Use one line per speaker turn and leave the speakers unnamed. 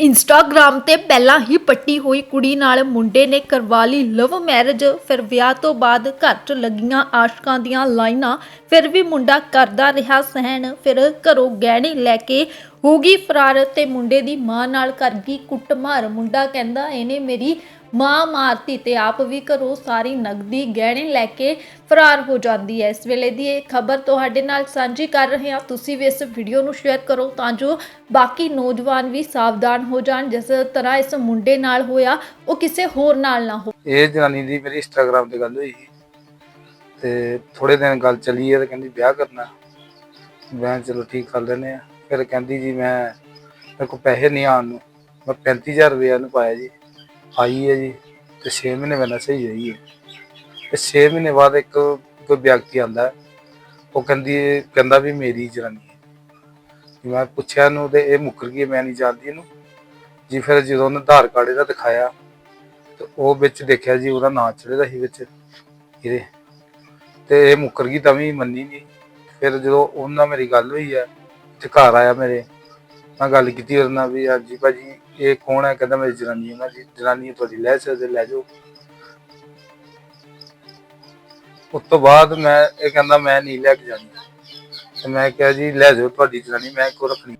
Instagram ਤੇ ਪਹਿਲਾਂ ਹੀ ਪੱਟੀ ਹੋਈ ਕੁੜੀ ਨਾਲ ਮੁੰਡੇ ਨੇ ਕਰਵਾ ਲਈ ਲਵ ਮੈਰਿਜ ਫਿਰ ਵਿਆਹ ਤੋਂ ਬਾਅਦ ਘਰ 'ਚ ਲੱਗੀਆਂ ਆਸ਼ਕਾਂ ਦੀਆਂ ਲਾਈਨਾਂ। ਫਿਰ ਵੀ ਮੁੰਡਾ ਕਰਦਾ ਰਿਹਾ ਸਹਿਣ। ਫਿਰ ਘਰੋਂ ਗਹਿਣੇ ਲੈ ਕੇ ਹੋ ਗਈ ਫਰਾਰ ਤੇ ਮੁੰਡੇ ਦੀ ਮਾਂ ਨਾਲ ਕਰ ਗਈ ਕੁੱਟਮਾਰ। ਮੁੰਡਾ ਕਹਿੰਦਾ, ਇਹਨੇ ਮੇਰੀ ਮਾਂ ਮਾਰਤੀ ਤੇ ਆਪ ਵੀ ਘਰੋਂ ਸਾਰੀ ਨਗਦੀ ਗਹਿਣੇ ਲੈ ਕੇ ਫਰਾਰ ਹੋ ਜਾਂਦੀ ਹੈ। ਇਸ ਵੇਲੇ ਦੀ ਇਹ ਖਬਰ ਤੁਹਾਡੇ ਨਾਲ ਸਾਂਝੀ ਕਰ ਰਹੇ ਹਾਂ। ਤੁਸੀਂ ਵੀ ਇਸ ਵੀਡੀਓ ਨੂੰ ਸ਼ੇਅਰ ਕਰੋ ਤਾਂ ਜੋ ਬਾਕੀ ਨੌਜਵਾਨ ਵੀ ਸਾਵਧਾਨ ਹੋ ਜਾਣ। ਜਿਸ ਤਰ੍ਹਾਂ ਇਸ ਮੁੰਡੇ ਨਾਲ ਹੋਇਆ, ਉਹ ਕਿਸੇ ਹੋਰ ਨਾਲ ਨਾ ਹੋ
ਇਹ ਜਨਾਨੀ ਦੀ ਮੇਰੀ ਇੰਸਟਾਗ੍ਰਾਮ ਤੇ ਗੱਲ ਹੋਈ ਸੀ। ਤੇ ਥੋੜੇ ਦਿਨ ਗੱਲ ਚੱਲੀ ਹੈ ਤੇ ਕਹਿੰਦੀ ਵਿਆਹ ਕਰਨਾ। ਮੈਂ ਚਲੋ ਠੀਕ ਕਰ ਲੈਨੇ ਆ ਫਿਰ ਕਹਿੰਦੀ ਜੀ ਮੈਂ ਮੇਰੇ ਕੋਲ ਪੈਸੇ ਨਹੀਂ ਆਉਣ ਨੂੰ। ਮੈਂ 35000 ਰੁਪਏ ਨੂੰ ਪਾਇਆ ਜੀ। ਆਈ ਹੈ ਜੀ ਤੇ 6 ਮਹੀਨੇ ਮੈਨਾਂ ਸਹੀ ਰਹੀ ਹੈ। ਤੇ 6 ਮਹੀਨੇ ਬਾਅਦ ਇੱਕ ਕੋਈ ਵਿਅਕਤੀ ਆਂਦਾ, ਉਹ ਕਹਿੰਦੀ ਕਹਿੰਦਾ ਵੀ ਮੇਰੀ ਜਨਾਨੀ ਹੈ। ਮੈਂ ਪੁੱਛਿਆ ਨੂੰ ਤੇ ਇਹ ਮੁੱਕਰ ਗਈ ਮੈਂ ਨਹੀਂ ਜਾਣਦੀ ਇਹਨੂੰ। ਜੀ ਫਿਰ ਜਦੋਂ ਉਹਨੇ ਆਧਾਰ ਕਾਰਡ ਇਹਦਾ ਦਿਖਾਇਆ, ਤੇ ਉਹ ਵਿੱਚ ਦੇਖਿਆ ਜੀ ਉਹਦਾ ਨਾਂ ਚੜੇਦਾ ਸੀ ਵਿੱਚ ਇਹਦੇ। ਤੇ ਇਹ ਮੁੱਕਰ ਗਈ ਤਾਂ ਵੀ ਮੰਨੀ ਨਹੀਂ। ਫਿਰ ਜਦੋਂ ਉਹਨਾਂ ਨਾਲ ਮੇਰੀ ਗੱਲ ਹੋਈ ਹੈ, ਤੇ ਘਰ ਆਇਆ ਮੇਰੇ। ਮੈਂ ਗੱਲ ਕੀਤੀ ਉਹਦੇ ਨਾਲ ਵੀ ਹਾਂਜੀ ਭਾਜੀ, ਇਹ ਕੌਣ ਹੈ? ਕਹਿੰਦਾ ਮੇਰੀ ਜਨਾਨੀ ਹੈ। ਮੈਂ ਜੀ, ਜਨਾਨੀ ਹੈ ਤੁਹਾਡੀ, ਲੈ ਸਕਦੇ, ਲੈ ਜਾਓ। ਉਸ ਤੋਂ ਬਾਅਦ ਮੈਂ, ਇਹ ਕਹਿੰਦਾ ਮੈਂ ਨਹੀਂ ਲੈ ਕੇ ਜਾਣੀ। ਤੇ ਮੈਂ ਕਿਹਾ ਜੀ, ਲੈ ਜਾਓ ਤੁਹਾਡੀ ਜਨਾਨੀ, ਮੈਂ ਕੋ ਰੱਖਣੀ?